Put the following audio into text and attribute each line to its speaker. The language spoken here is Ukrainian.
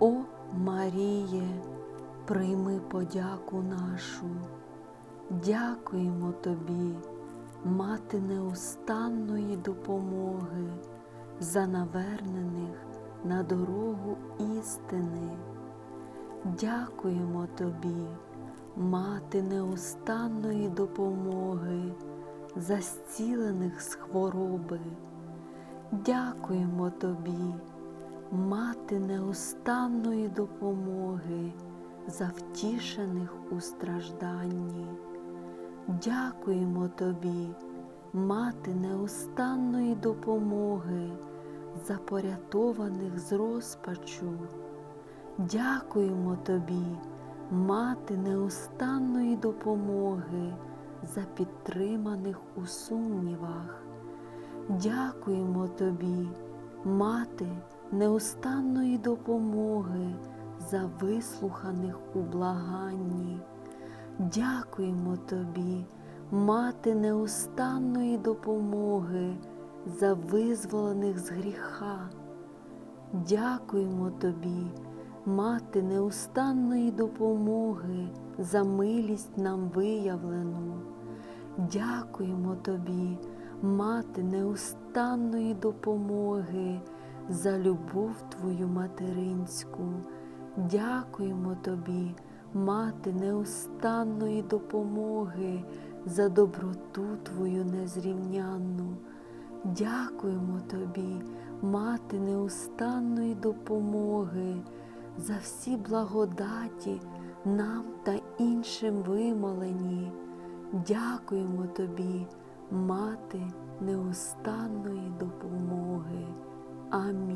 Speaker 1: О Маріє, прийми подяку нашу, дякуємо Тобі, Мати неустанної допомоги, за навернених на дорогу істини. Дякуємо Тобі, Мати неустанної допомоги, за зцілених з хвороби. Дякуємо Тобі, Мати неустанної допомоги, за втішених у стражданні. Дякуємо Тобі, Мати неустанної допомоги, за порятованих з розпачу. Дякуємо Тобі, Мати неустанної допомоги, за підтриманих у сумнівах. Дякуємо Тобі, Мати неустанної допомоги, за вислуханих у благанні. Дякуємо Тобі, Мати неустанної допомоги, за визволених з гріха. Дякуємо Тобі, Мати неустанної допомоги, за милість нам виявлену. Дякуємо Тобі, Мати неустанної допомоги, за любов Твою материнську. Дякуємо Тобі, Мати неустанної допомоги, за доброту Твою незрівнянну. Дякуємо Тобі, Мати неустанної допомоги, за всі благодаті нам та іншим вимолені. Дякуємо Тобі, Мати неустанної допомоги. I'm